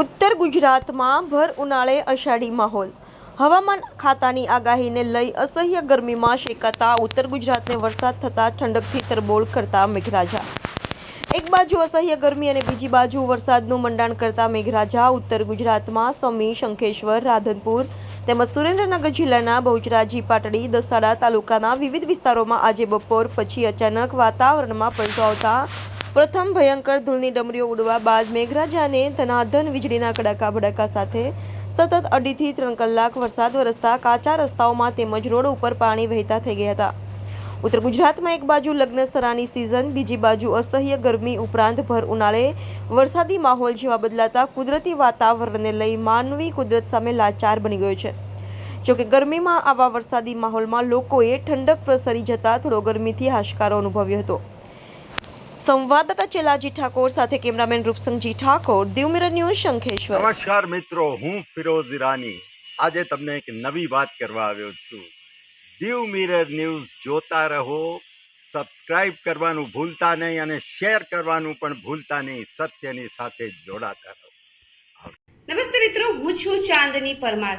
ઉત્તર ગુજરાતમાં ભર ઉનાળે અષાઢી માહોલ. હવામાન ખાતાની આગાહીને લઈ અસહ્ય ગરમીમાં શેકાતા ઉત્તર ગુજરાતને વરસાદ થતાં ઠંડકથી તરબોળ કરતા મેઘરાજા. એક બાજુ અસહ્ય ગરમી અને બીજી બાજુ વરસાદનું મંડાણ કરતા મેઘરાજા. ઉત્તર ગુજરાતમાં સમી શંખેશ્વર, રાધનપુર તેમજ સુરેન્દ્રનગર જિલ્લાના બહુચરાજી, પાટડી, દસાડા તાલુકાના વિવિધ વિસ્તારોમાં આજે બપોર પછી અચાનક વાતાવરણમાં પલટો આવતા પ્રથમ ભયંકર ધૂળની ડમરીઓ ઉડવા બાદ મેઘરાજાને ધનાધન વીજળીના કડાકા ભડાકા સાથે સતત અઢીથી ત્રણ કલાક વરસાદ વરસતા કાચા રસ્તાઓમાં તેમજ રોડ ઉપર પાણી વહેતા થઈ ગયા હતા. ઉત્તર ગુજરાતમાં એક બાજુ લગ્નસરાની સિઝન બીજી બાજુ અસહ્ય ગરમી ઉપરાંત ભર ઉનાળે વરસાદી માહોલ જેવા બદલાતા કુદરતી વાતાવરણને લઈ માનવી કુદરત સામે લાચાર બની ગયો છે. જોકે ગરમીમાં આવા વરસાદી માહોલમાં લોકોએ ઠંડક પ્રસરી જતા થોડો ગરમીથી હાશકારો અનુભવ્યો હતો. સંવાદદાતા ચેલાજી ઠાકોર સાથે કેમેરામેન રૂપસંગજી ઠાકોર દિવમીર ન્યૂઝ શંખેશ્વર. નમસ્કાર મિત્રો હું ફિરોઝ ઈરાની. આજે તમને એક નવી વાત કરવા આવ્યો છું. દીવ મિરર ન્યૂઝ જોતા રહો સબસ્ક્રાઇબ કરવાનું ભૂલતા નહીં અને શેર કરવાનું પણ ભૂલતા નહીં સત્યની સાથે જોડાતા રહો. નમસ્તે મિત્રો હું છું ચાંદની પરમાર.